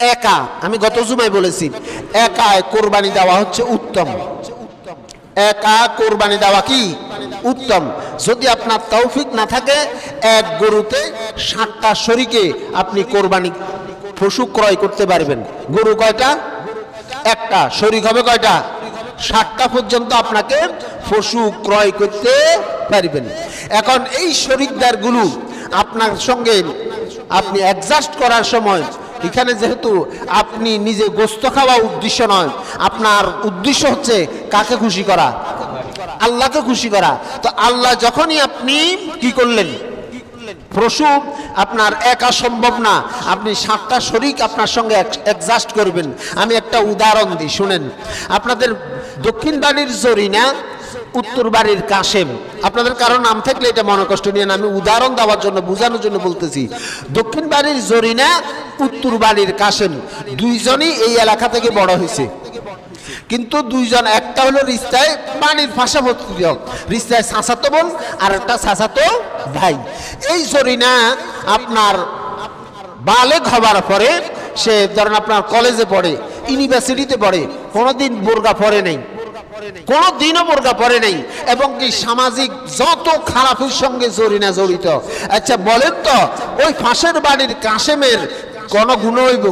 একা, আমি গত জুমায় বলেছি, একায় কোরবানি দেওয়া হচ্ছে উত্তম। একা কোরবানি দেওয়া কি? উত্তম। যদি আপনার তৌফিক না থাকে, এক গরুতে ষাটটা শরীকে আপনি কোরবানি, পশু ক্রয় করতে পারবেন। গরু কয়টা? একটা। শরিক হবে কয়টা? ষাটটা পর্যন্ত আপনাকে পশু ক্রয় করতে পারবেন। এখন এই শরিকদারগুলো আপনার সঙ্গে আপনি অ্যাডজাস্ট করার সময় এখানে যেহেতু আপনি নিজে গোস্ত খাওয়া উদ্দেশ্য নয়, আপনার উদ্দেশ্য হচ্ছে কাকে খুশি করা? আল্লাহকে খুশি করা। তো আল্লাহ যখনই আপনি কি করলেন? প্রসূব আপনার একা সম্ভব না, আপনি সাতটা শরিক আপনার সঙ্গে অ্যাডজাস্ট করবেন। আমি একটা উদাহরণ দিই, শুনেন। আপনাদের দক্ষিণ বাড়ির জরিনা উত্তর বাড়ির কাশেম। আপনাদের কারও নাম থাকলে এটা মনে কষ্ট নিয়ে আমি উদাহরণ দেওয়ার জন্য, বোঝানোর জন্য বলতেছি। দক্ষিণ বাড়ির জরিনা উত্তর বাড়ির কাশেম। দুইজনই এই এলাকা থেকে বড় হয়েছে। কিন্তু দুইজন, একটা হলো রিস্তায় পানির ফাঁসা ভর্তি রিস্তায় সাসাতো বোন আর একটা সাসাতো ভাই। এই জরিনা আপনার বালেক হবার পরে, সে ধরেন আপনার কলেজে পড়ে ইউনিভার্সিটিতে পড়ে, কোনোদিন বোরগা পড়ে নেই। কোনো দিনও বোরকা পরে নেই। এবং কি সামাজিক যত খারাপের সঙ্গে জরিনা জড়িত। আচ্ছা বলেন তো, ওই ফাঁসের বাড়ির কাশেমের কোন গুণ হইব?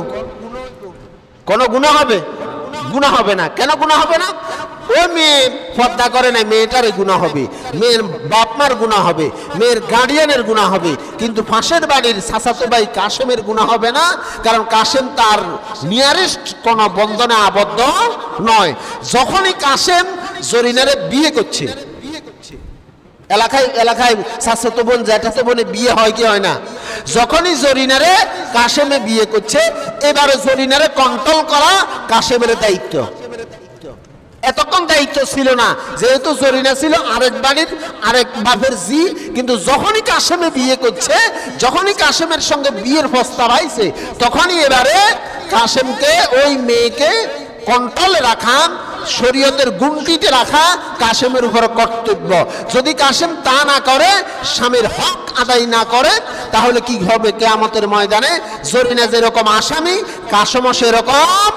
কোন গুণা হবে? গুণা হবে না। কেন গুণা হবে না? ওই মেয়ে পর্দা করে না মেয়েটার গুণা হবে। মেয়ের বাপ মার গুণা হবে, মেয়ের গার্ডিয়ানের গুণা হবে। কিন্তু ফাঁসের বাড়ির সাসাতো ভাই কাশেমের গুণা হবে না, কারণ কাশেম তার নিয়ারেস্ট কোনো বন্ধনে আবদ্ধ নয়। যখনই কাশেম জরিনারে বিয়ে করছে, এলাকায় এলাকায় শাশ্বত বোন, জ্যাঠাতো বোনে বিয়ে হয় কি হয় না? যখনই জরিনারে কাশেমে বিয়ে করছে, এবারে জরিনারে কন্ট্রোল করা কাশেমের দায়িত্ব। এতক্ষণ দায়িত্ব ছিল না। যেহেতু জরিনা ছিল আরেক বাড়ির, আরেক বাপের জি, কিন্তু যখনই কাশেমে বিয়ে করছে, যখনই কাশেমের সঙ্গে বিয়ের প্রস্তাব আইছে, তখনই এবারে কাশেমকে, ওই মেয়েকে কন্ট্রোলে রাখা, শরীয়তের গুণটিতে রাখা কাশেমের উপর কর্তব্য। যদি কাশেম তা না করে, স্বামীর হক আদায় না করে, তাহলে কি হবে? কেয়ামতের ময়দানে জরিনা যেরকম আসামি, কাশেমও সেরকম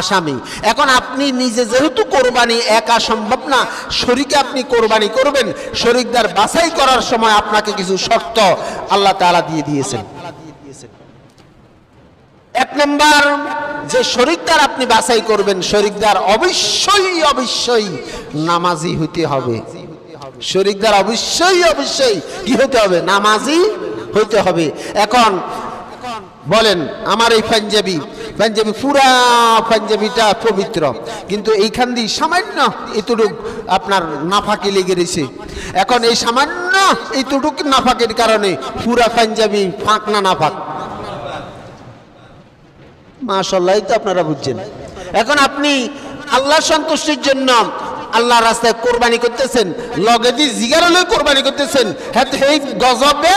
আসামি। এখন আপনি নিজে যেহেতু কোরবানি একা সম্ভব না শরীকে আপনি কোরবানি করবেন শরিকদার বাছাই করার সময় আপনাকে কিছু শর্ত আল্লাহ তাআলা দিয়ে দিয়েছেন। এক নম্বর, যে শরিকদার আপনি বাছাই করবেন শরিকদার অবশ্যই অবশ্যই নামাজি হইতে হবে। শরিকদার অবশ্যই অবশ্যই কি হতে হবে? নামাজি হইতে হবে। এখন বলেন, আমার এই পাঞ্জাবি পাঞ্জাবি পুরা পাঞ্জাবিটা পবিত্র। কিন্তু এইখান দিয়ে সামান্য এতটুক আপনার নাফাকি লেগে রয়েছে। এখন এই সামান্য এইটুক নাফাকের কারণে পুরা পাঞ্জাবি ফাঁক না নাফাক। মাশাল্লাহ তো আপনারা বুঝছেন। এখন আপনি আল্লাহ সন্তুষ্টির জন্য আল্লাহ রাস্তায় কোরবানি করতেছেন, লগে দি জিগার হলে কোরবানি করতেছেন হ্যাঁ এই গজবে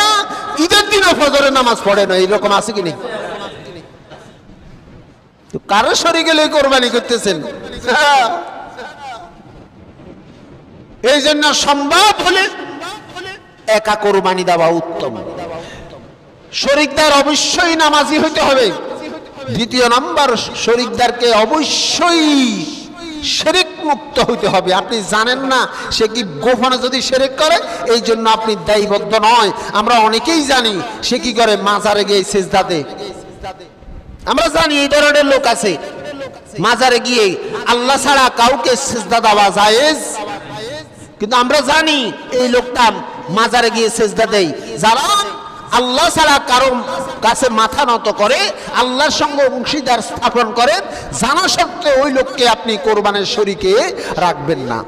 ঈদের দিনও ফজরের নামাজ পড়ে না এইরকম আছে কি নেই? তো কারও সরে গেলে কোরবানি করতেছেন। এই জন্য সম্ভব হলে একা কোরবানি দেওয়া উত্তম। শরিকদার অবশ্যই নামাজি হইতে হবে। দ্বিতীয় নাম্বার শরিকদারকে অবশ্যই শেরেক মুক্ত হইতে হবে। আপনি জানেন না সে কি গোপনে যদি শেরেক করে, এই জন্য আপনি দায়বদ্ধ নয়। আমরা অনেকেই জানি সে কি করে মাজারে গিয়ে সেজদা দেয় আমরা জানি এই ধরনের লোক আছে। মাজারে গিয়ে আল্লাহ ছাড়া কাউকে সেজদা দেওয়া জায়েজ। কিন্তু আমরা জানি এই লোকটা মাজারে গিয়ে সেজদা দেয়। যারা আল্লাহ ছাড়া কারও কাছে মাথা নত করে, আল্লাহর সঙ্গে অংশীদার স্থাপন করেন জানা সত্ত্বেও ওই লোককে আপনি কোরবানের শরীকে রাখবেন না।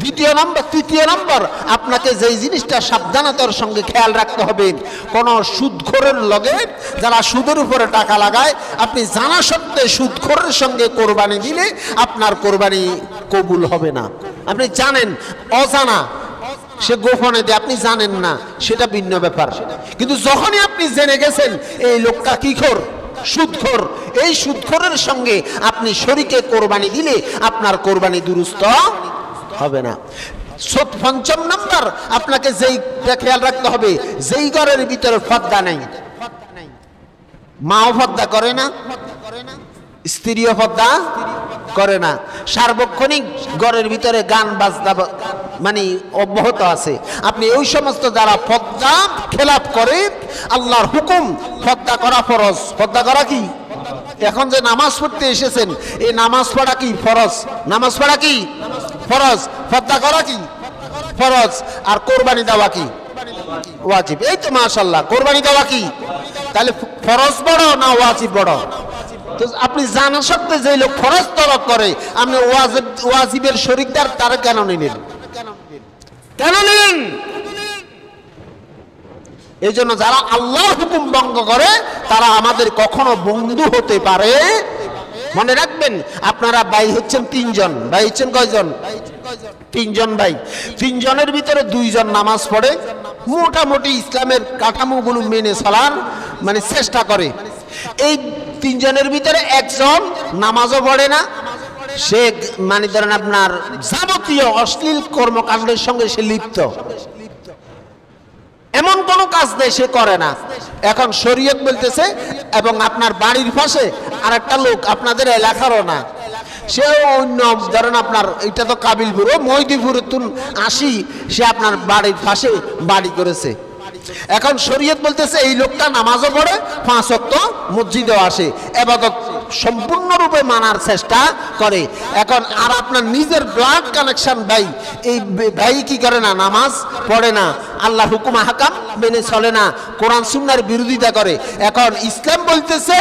দ্বিতীয় নম্বর, তৃতীয় নম্বর, আপনাকে যেই জিনিসটা সাবধানতার সঙ্গে খেয়াল রাখতে হবে, কোনো সুদখোরের লগে যারা সুদের উপরে টাকা লাগায়, আপনি জানা সত্ত্বে সুদখোরের সঙ্গে কোরবানি দিলে আপনার কোরবানি কবুল হবে না। আপনি জানেন, অজানা সে গোপনে দিয়ে আপনি জানেন না, সেটা ভিন্ন ব্যাপার। কিন্তু যখনই আপনি জেনে গেছেন, এই লোকটা কি খোর? সুদখোর। এই সুদখোরের সঙ্গে আপনি শরীকে কোরবানি দিলে আপনার কোরবানি দুরুস্ত হবে না। পঞ্চম নাম্বার, আপনাকে যেই খেয়াল রাখতে হবে, যেই ঘরের ভিতরে ফদ্দা নাই। মাও ফদ্দা করে না, স্ত্রীও পর্দা করে না। সার্বক্ষণিক ঘরের ভিতরে গান, বাজনা মানে অব্যাহত আছে। আপনি ওই সমস্ত যারা পদ্মা খেলাপ করে, আল্লাহর হুকুম, পদ্মা করা ফরজ। পদ্মা করা কি? এখন যে নামাজ পড়তে এসেছেন, এই নামাজ পড়া কি ফরজ? নামাজ পড়া কি? ফরজ। পদ্মা করা কি? ফরজ। আর কোরবানি দেওয়া কি? ওয়াজিব। এই তো মাশাল্লাহ কোরবানি দেওয়া কি? তাহলে ফরজ বড় না ওয়াজিব বড়? তো আপনি জানা সত্ত্বে যে লোক ফরজ তলব করে, আপনি ওয়াজিব, ওয়াজিবের শরিকদার, তার কেন নিলেন? কেন নিলেন? এই জন্য যারা আল্লাহর হুকুম ভঙ্গ করে, তারা আমাদের কখনো বন্ধু হতে পারে? মনে রাখবেন, আপনারা ভাই হচ্ছেন তিনজন। ভাই হচ্ছেন কয়জন? তিনজন ভাই। তিনজনের ভিতরে দুইজন নামাজ পড়ে। মোটামুটি ইসলামের কাঠামোগুলো মেনে চলার মানে চেষ্টা করে। এই তিনজনের ভিতরে একজন নামাজও পড়ে না। সে মানে ধরেন আপনার যাবতীয় অশ্লীল কর্মকাণ্ডের সঙ্গে সে লিপ্ত। এমন কোনো কাজ নেই, সে করে না। এখন শরীয়ত বলতেছে, এবং আপনার বাড়ির পাশে আর একটা লোক আপনাদের এলাকারও না। সে অন্য, ধরেন আপনার, এটা তো কাবিলপুর, ও মহিদিপুর আসি সে আপনার বাড়ির পাশে বাড়ি করেছে। এখন শরীয়ত বলতেছে, এই লোকটা নামাজও পড়ে, পাঁচ অক্ত মসজিদেও আসে। এবাদত সম্পূর্ণরূপে মানার চেষ্টা করে। এখন আর আপনার নিজের ব্লাড কানেকশন ভাই, এই ভাই কি করে না, নামাজ পড়ে না আল্লাহ হুকুম হাকাম মেনে চলে না, কোরআন, সুন্নার বিরোধিতা করে। এখন ইসলাম বলতেছে,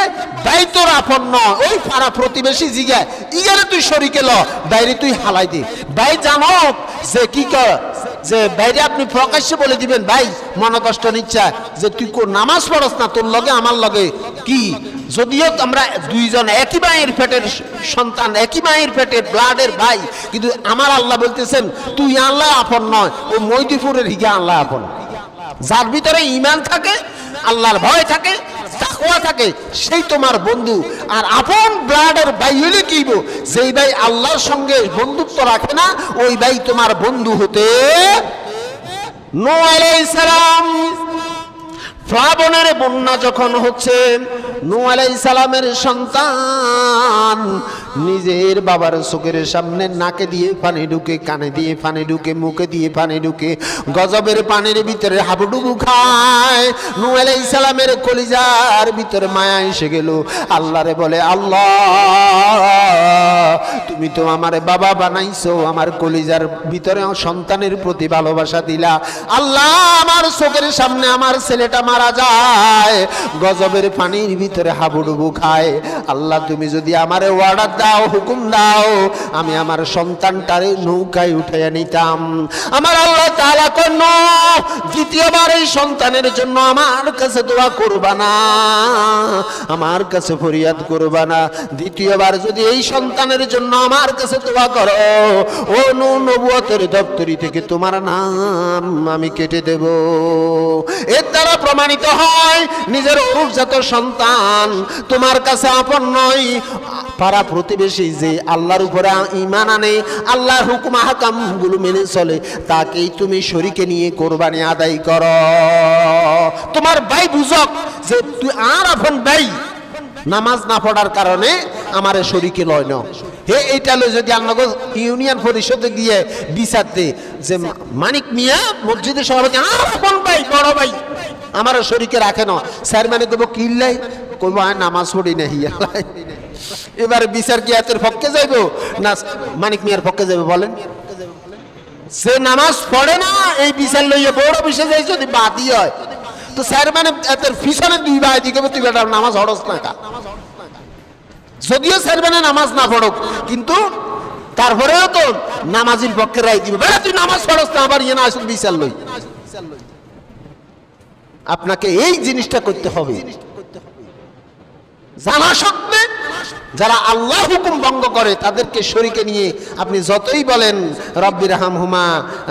ভাই তোর আপন নয়, ওই পাড়া প্রতিবেশী জিগায় ইগারে তুই শরিকে ল বাইরে তুই হালাই দে। ভাই জানো যে কি কর যে, বাইরে আপনি প্রকাশ্যে বলে দিবেন, ভাই, মনে কষ্ট নিচ্ছা যে, তুই কো, নামাজ পড়স না, তোর লগে, আমার লগে, কি? যদিও আমরা দুইজন একই মায়ের পেটের সন্তান, একই মায়ের পেটের ব্লাডের ভাই, কিন্তু আমার আল্লাহ বলতেছেন, তুই আল্লাহ আপন নয়, ও মৈদিপুরের হিগে আল্লাহ আপন। যার ভিতরে ইমান থাকে, আল্লাহর ভয় থাকে তাকওয়া থাকে, সেই তোমার বন্ধু আর আপন ব্লাডের ভাই হলে কি বো? যেই ভাই আল্লাহর সঙ্গে বন্ধুত্ব রাখে না, ওই ভাই তোমার বন্ধু হতে নো আলাইহিস সালাম প্লাবনের বন্যা যখন হচ্ছে, নু আলাইসালামের সন্তান নিজের বাবার চোখের সামনে নাকে দিয়ে পানি ঢুকে, কানে দিয়ে পানি ঢুকে, মুখে দিয়ে পানি ঢুকে, গজবের পানির ভিতরে হাবুডুবু খায়। নু আলাই সালামের কলিজার ভিতরে মায়া এসে গেল। আল্লাহরে বলে, আল্লাহ, তুমি তো আমারে বাবা বানাইছো, আমার কলিজার ভিতরে সন্তানের প্রতি ভালোবাসা দিলা। আল্লাহ, আমার চোখের সামনে আমার ছেলেটা মারা যায়। গজবের পানির ভিতরে হাবুডুবু খায়। আল্লাহ, তুমি যদি আমারে অর্ডার দাও, হুকুম দাও। আমি আমার সন্তানটারে নৌকায় উঠাইয়া নিতাম। আমার আল্লাহ তাআলা কোন দ্বিতীয়বার এই সন্তানের জন্য আমার কাছে দোয়া করবা না। আমার কাছে ফরিয়াদ করবা না। দ্বিতীয়বার যদি এই সন্তানের জন্য আমার কাছে দোয়া করো, ও নু নবুয়তের দপ্তরি থেকে তোমার নাম আমি কেটে দেব। এর দ্বারা প্রমাণিত হয়, নিজের অরূপজাত সন্তান তোমার কাছে আপন নয় পাড়া প্রতিবেশী যে আল্লাহর উপরে ইমান আনে, আল্লাহর হুকুম হাকামগুলো মেনে চলে, তাকেই তুমি শরীকে নিয়ে কোরবানি আদায় করো। তোমার ভাই বুঝক যে তুই আর আপন ভাই নামাজ না পড়ার কারণে আমারে শরীকে লয় না হে, এইটা লই যদি আপনাকে ইউনিয়ন পরিষদে গিয়ে বিচার দে যে মানিক মিয়া মসজিদের সভাপতি আপন ভাই, বড় ভাই, আমার শরীকে রাখে না স্যার মানে কইব কিল্লাই কইব নামাজ পড়ি না হিয়া এবারে বিচার কি এতের পক্ষে যাইব? না, মানিক মিয়ার পক্ষে যাবে বলেন। সে নামাজ পড়ে না, এই বিচার লইয়া বড় বিষয় যাই যদি বাদই হয়। তো স্যার মানে এতের পিছনে দুই ভাই দিকে তুই বেটা নামাজ হরস না কা যদিও স্যার মানে নামাজ না পড়ুক, কিন্তু তারপরেও তো নামাজির পক্ষে রায় দিবে। বেটা তুই নামাজ পড়স না, আবার ইয়ে না আসুন বিচার লই। আপনাকে এই জিনিসটা করতে হবে। জানা সত্ত্বে যারা আল্লাহ হুকুম ভঙ্গ করে তাদেরকে শরীকে নিয়ে আপনি যতই বলেন রব্বির হাম হুমা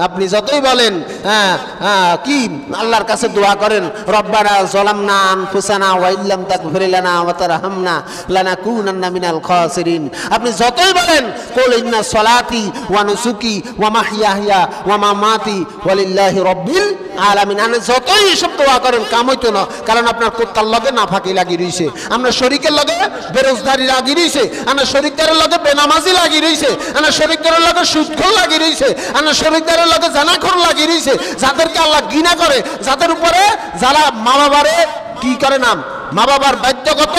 আপনি যতই বলেন হ্যাঁ হ্যাঁ, কি আল্লাহর কাছে দোয়া করেন রব্বারা রব্বানা জলামনা আনফুসানা ওয়াইল্লাম তাগফির লানা ওয়া তারহামনা লানাকুনান্না মিনাল খাসিরিন। আপনি যতই বলেন কুল ইন্না সলাতি ওয়া নুসুকি ওয়া মাহইয়াহিয়া ওয়া মামাতি ওয়ালিল্লাহি রাব্বিল আলামিন আপনি যতই এসব দোয়া করেন, কাম হইতো না। কারণ আপনার কুত্তার লগে নাফাকি লাগি রইছে। আমরা শরীকের লগে বেরোজগারি লাগি রইছে। আমরা শরীকদারের লগে বেনামাজি লাগি রইছে। আমরা শরীকদারের লগে সুদখোর লাগি রইছে। আমরা শরীকদারের লগে জানাখোর লাগি রইছে। যাদেরকে আল্লাহ করে, যাদের উপরে যারা মা বাবারে কি করে নাম? মা বাবার বাধ্যগত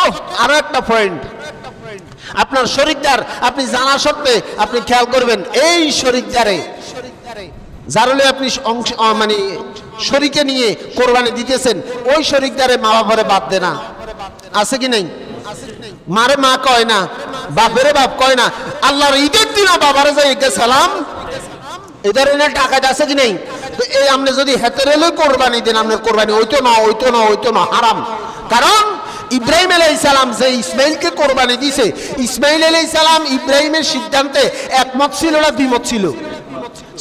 ও আরও একটা পয়েন্ট আপনার শরীরদার আপনি জানা সত্ত্বে আপনি খেয়াল করবেন, এই শরীরদারে যার হলে আপনি অংশ মানে শরীকে নিয়ে কোরবানি দিতেছেন, ওই শরীরদারে মা বাবারে বাদ দে না। আছে কি নাই? মারে মা কয় না, বাপেরে বাপ কয় না, আল্লাহর ঈদের দিনও বাবারে যাই সালাম। এই ধরনের টাকাটা আছে কি নেই? তো এই আপনি যদি হেতের এলে কোরবানি দেন আপনার কোরবানি ওইতো না ওইতো না ওইতো না, হারাম। কারণ ইব্রাহিম আলাই সালাম যে ইসমাইলকে কোরবানি দিছে, ইসমাইল আলাই সালাম ইব্রাহিমের সিদ্ধান্তে একমত ছিল না দ্বিমত ছিল?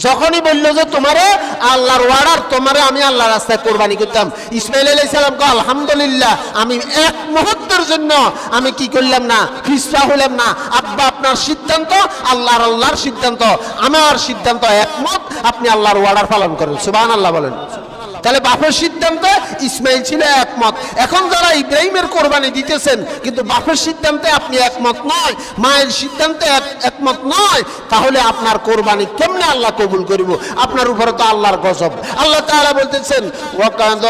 যখনই বলল যে তোমারে আল্লাহর ওয়ার্ডার তোমারে আমি আল্লাহর রাস্তায় কোরবানি করতাম। ইসমাইল আলাই সালামকে আলহামদুলিল্লাহ, আমি এক মুহূর্তের জন্য আমি কি করলাম না? খ্রিস্টা হলাম না। আব্বা, আপনার সিদ্ধান্ত আল্লাহর আল্লাহর সিদ্ধান্ত। আমার সিদ্ধান্ত একমত, আপনি আল্লাহর ওয়ার্ডার পালন করেন। সুবাহ আল্লাহ বলেন। তাহলে বাপের সিদ্ধান্তে ইসমাইল ছিল একমত। এখন যারা ইব্রাহিমের কোরবানি দিতেছেন, কিন্তু বাপের সিদ্ধান্তে আপনি একমত নয়, মায়ের সিদ্ধান্তে এক- একমত নয়, তাহলে আপনার কোরবানি কেমনে আল্লাহ কবুল করিব? আপনার উপরে তো আল্লাহর গজব। আল্লাহ তাআলা বলতেছেন, ওয়াকাদা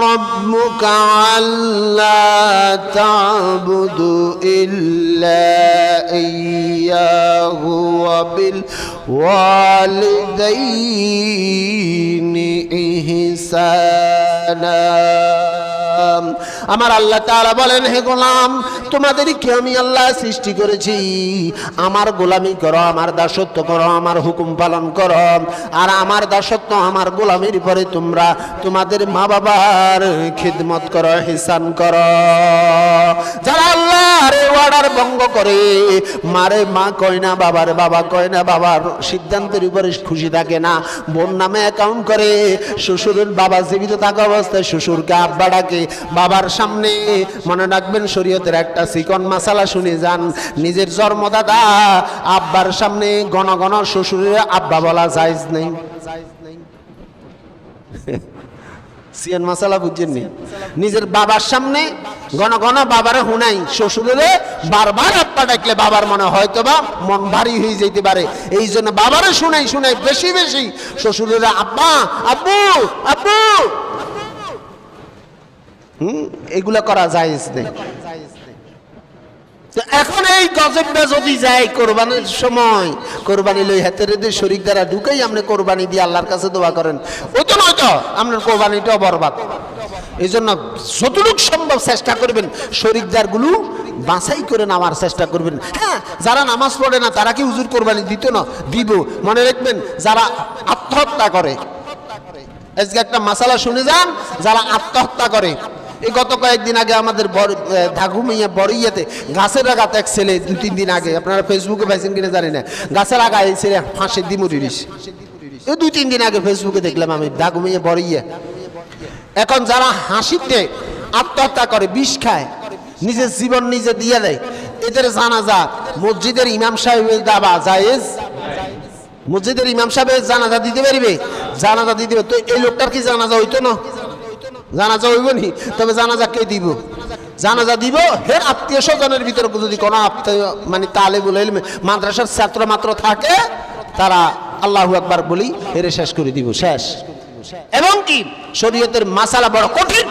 রাব্বুকা আল্লা আমার আল্লাহ তাআলা বলেন, হে গোলাম, তোমাদেরকে আমি আল্লাহ সৃষ্টি করেছি। আমার গোলামি করো, আমার দাসত্ব করো, আমার হুকুম পালন করো। আর আমার দাসত্ব, আমার গোলামির পরে তোমরা তোমাদের মা বাবার খিদমত করো, হিসান করো। যারা আল্লাহর অর্ডার ভঙ্গ করে, মারে মা কয় না, বাবার বাবা কয় না, বাবার সিদ্ধান্তের উপরে খুশি থাকে না। বোন নামে অ্যাকাউন্ট করে, শ্বশুরের বাবা জীবিত থাকা অবস্থায় শ্বশুরকে আব্বা ডাকে বাবার সামনে মনে রাখবেন, শরীয়তের একটা চিকন মাসালা শুনে যান। নিজের জন্মদাদা আব্বার সামনে গণ গণ শ্বশুরের আব্বা বলা জায়জ নেই। সিয়ান মাসালা বুঝছেননি নিজের বাবার সামনে ঘন ঘন বাবারে হুনাই শ্বশুরে বারবার আপ্পা ডাকলে বাবার মনে হয়তো বা মন ভারী হয়ে যেতে পারে। এই জন্য বাবারে শুনাই শুনাই, বেশি বেশি শ্বশুরের আব্বা, আব্বু আব্বু হুম? এগুলা করা যায় নেই। এখন এই গজবটা যদি যায় কোরবানির সময়, কোরবানি লই হাতের দিয়ে শরীর দ্বারা ঢুকেই আপনি কোরবানি দিয়ে আল্লাহর কাছে দোয়া করেন। ওই তো নয় তো, আপনার কোরবানিটাও বরবাদ। এই জন্য যতটুকু সম্ভব চেষ্টা করবেন শরিকদারগুলো বাছাই করে নামার চেষ্টা করবেন। হ্যাঁ যারা নামাজ পড়ে না, তারা কি হুজুর কোরবানি দিত না? দিব। মনে রাখবেন, যারা আত্মহত্যা করে, আজকে একটা মাসালা শুনে যান, যারা আত্মহত্যা করে এই গত কয়েকদিন আগে আমাদের ধাগুমিয়া বড়ইয়াতে গাছের আগাতে এক ছেলে দু, তিন দিন আগে। আপনারা ফেসবুকে পাইছেন কিনা জানি না। গাছের আগা এই ছেলে ফাঁসে দিমুরিস এই দুই তিন দিন আগে ফেসবুকে দেখলাম আমি ধাগুমিয়া বড়ইয়া এখন যারা হাসিতে আত্মহত্যা করে, বিষ খায়, নিজের জীবন নিজে দিয়ে দেয়, এদের জানাজা মসজিদের ইমাম সাহেবের দাবা জায়েজ? মসজিদের ইমাম সাহেব জানাজা দিতে পারিবে? জানাজা দিতে পারবে। তো এই লোকটার কি জানাজা হইতো না? জানাজা হইব নি? তবে জানাজা কে দিব? জানাজা দিব? হের আত্মীয় স্বজনের ভিতরে যদি কোনো আত্মীয় মানে তালে বলে মাদ্রাসার ছাত্র মাত্র থাকে, তারা আল্লাহু একবার বলি হেরে শেষ করে দিব, শেষ। এবং কি? শরীয়তের মাসালা বড় কঠিন।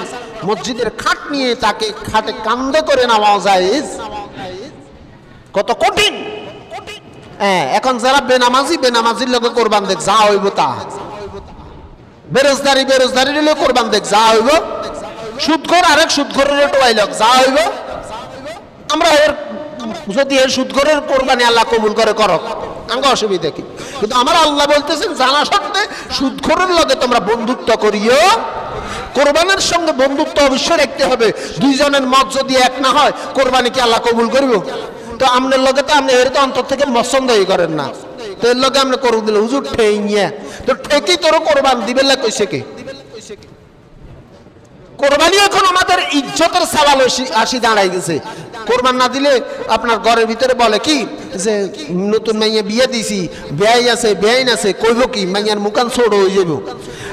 মসজিদের খাট নিয়ে তাকে খাটে কান্দ করে নেওয়া যায় কত কঠিন। হ্যাঁ এখন যারা বেনামাজি, বেনামাজির লোকে কোরবান দেখ যা হইব তা। বেরোজগারি বেরোজগারি লোক কোরবান দেখ, যা হইব। সুদখোর আরেক সুদখোরের টোয়াইলক যা হইব। আমরা এর, যদি এর সুদখোরের কোরবানি আল্লাহ কবুল করে, করক। আমাকে অসুবিধা কি? কিন্তু আমার আল্লাহ বলতেছেন, জানা সত্ত্বে সুদখোরের লগে তোমরা বন্ধুত্ব করিও। কোরবানের সঙ্গে বন্ধুত্ব অবশ্যই রাখতে হবে। দুইজনের মত যদি এক না হয়, কোরবানি কি আল্লাহ কবুল করব? তো আপনার লগে তো আপনি এর তো অন্তর থেকে পছন্দই করেন না। তো লগে আমরা করু দিলে হুজুর ঠেইয়া তো ঠেকি তোর কোরবান দিবে লা কইছে কে? কোরবানি এখন আমাদের ইজ্জতের সওয়াল আসি- দাঁড়াই গেছে। কোরবান না দিলে আপনার ঘরের ভিতরে বলে কি? যে নতুন মাইয়া বিয়ে দিছি, বেয়াই আছে বেআইন আছে, কইব কি? মাইয়ার মুখান ছোট হয়ে যাব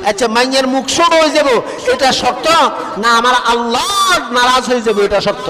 আচ্ছা মাইয়ার মুখ ছোট হয়ে যাব এটা সত্য না, আমার আল্লাহ নারাজ হয়ে যাবে এটা সত্য